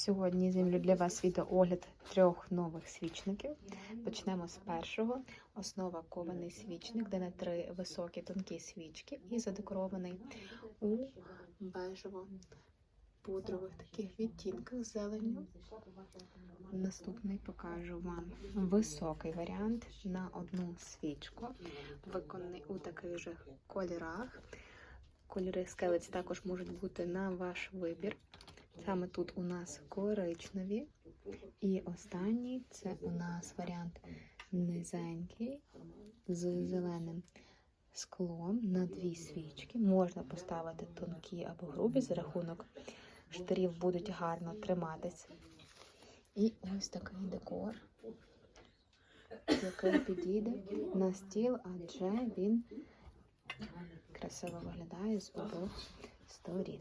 Сьогодні зімлю для вас відеоогляд трьох нових свічників. Почнемо з першого. Основа кований свічник, де на три високі тонкі свічки і задекорований у бежево-пудрових таких відтінках з зеленню. Наступний покажу вам високий варіант на одну свічку, виконаний у таких же кольорах. Кольори скелець також можуть бути на ваш вибір. Саме тут у нас коричневі. І останній це у нас варіант низенький з зеленим склом на дві свічки. Можна поставити тонкі або грубі за рахунок штирів будуть гарно триматися. І ось такий декор, який підійде на стіл, адже він красиво виглядає з обох сторін.